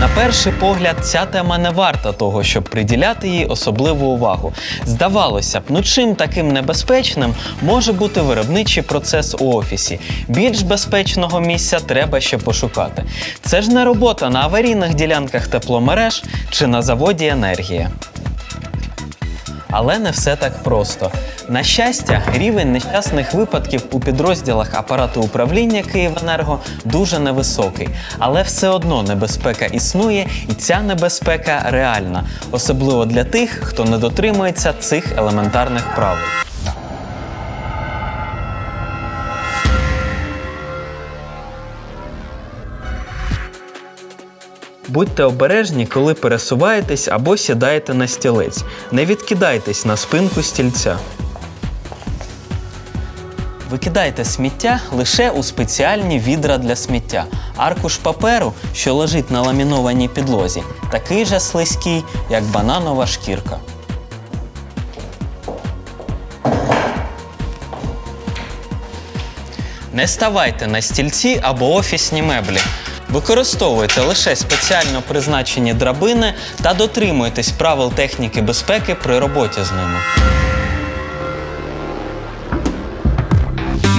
На перший погляд, ця тема не варта того, щоб приділяти їй особливу увагу. Здавалося б, ну чим таким небезпечним може бути виробничий процес у офісі. Більш безпечного місця треба ще пошукати. Це ж не робота на аварійних ділянках тепломереж чи на заводі енергія. Але не все так просто. На щастя, рівень нещасних випадків у підрозділах апарату управління Київенерго дуже невисокий. Але все одно небезпека існує, і ця небезпека реальна, особливо для тих, хто не дотримується цих елементарних правил. Будьте обережні, коли пересуваєтесь або сідаєте на стілець. Не відкидайтесь на спинку стільця. Викидайте сміття лише у спеціальні відра для сміття. Аркуш паперу, що лежить на ламінованій підлозі, такий же слизький, як бананова шкірка. Не ставайте на стільці або офісні меблі. Використовуйте лише спеціально призначені драбини та дотримуйтесь правил техніки безпеки при роботі з ними.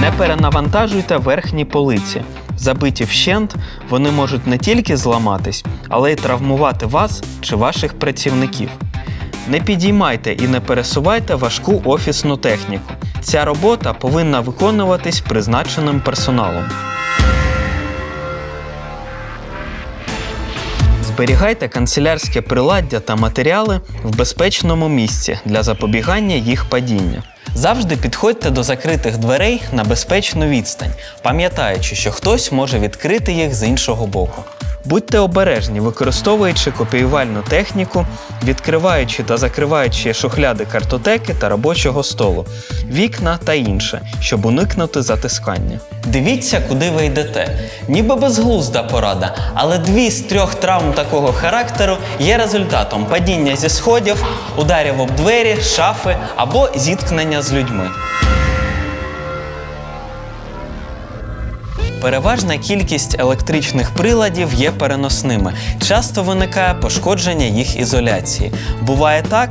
Не перенавантажуйте верхні полиці. Забиті вщент, вони можуть не тільки зламатись, але й травмувати вас чи ваших працівників. Не підіймайте і не пересувайте важку офісну техніку. Ця робота повинна виконуватись призначеним персоналом. Зберігайте канцелярське приладдя та матеріали в безпечному місці для запобігання їх падіння. Завжди підходьте до закритих дверей на безпечну відстань, пам'ятаючи, що хтось може відкрити їх з іншого боку. Будьте обережні, використовуючи копіювальну техніку, відкриваючи та закриваючи шухляди картотеки та робочого столу, вікна та інше, щоб уникнути затискання. Дивіться, куди ви йдете. Ніби безглузда порада, але дві з трьох травм такого характеру є результатом падіння зі сходів, ударів об двері, шафи або зіткнення з людьми. Переважна кількість електричних приладів є переносними. Часто виникає пошкодження їх ізоляції. Буває так,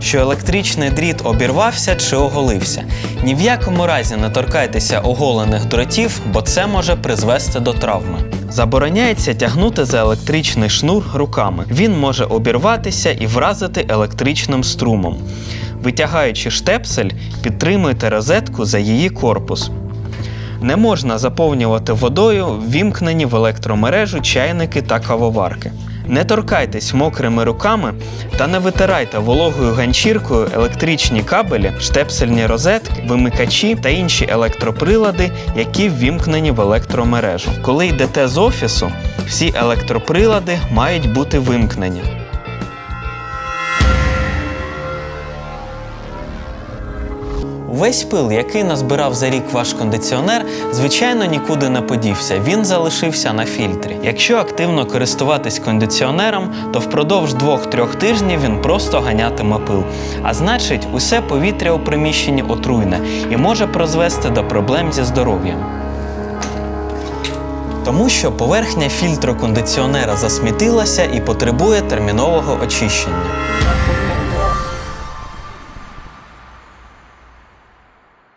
що електричний дріт обірвався чи оголився. Ні в якому разі не торкайтеся оголених дротів, бо це може призвести до травми. Забороняється тягнути за електричний шнур руками. Він може обірватися і вразити електричним струмом. Витягаючи штепсель, підтримуйте розетку за її корпус. Не можна заповнювати водою вімкнені в електромережу чайники та кавоварки. Не торкайтесь мокрими руками та не витирайте вологою ганчіркою електричні кабелі, штепсельні розетки, вимикачі та інші електроприлади, які ввімкнені в електромережу. Коли йдете з офісу, всі електроприлади мають бути вимкнені. Увесь пил, який назбирав за рік ваш кондиціонер, звичайно нікуди не подівся. Він залишився на фільтрі. Якщо активно користуватись кондиціонером, то впродовж 2-3 тижнів він просто ганятиме пил. А значить, усе повітря у приміщенні отруйне і може призвести до проблем зі здоров'ям. Тому що поверхня фільтру кондиціонера засмітилася і потребує термінового очищення.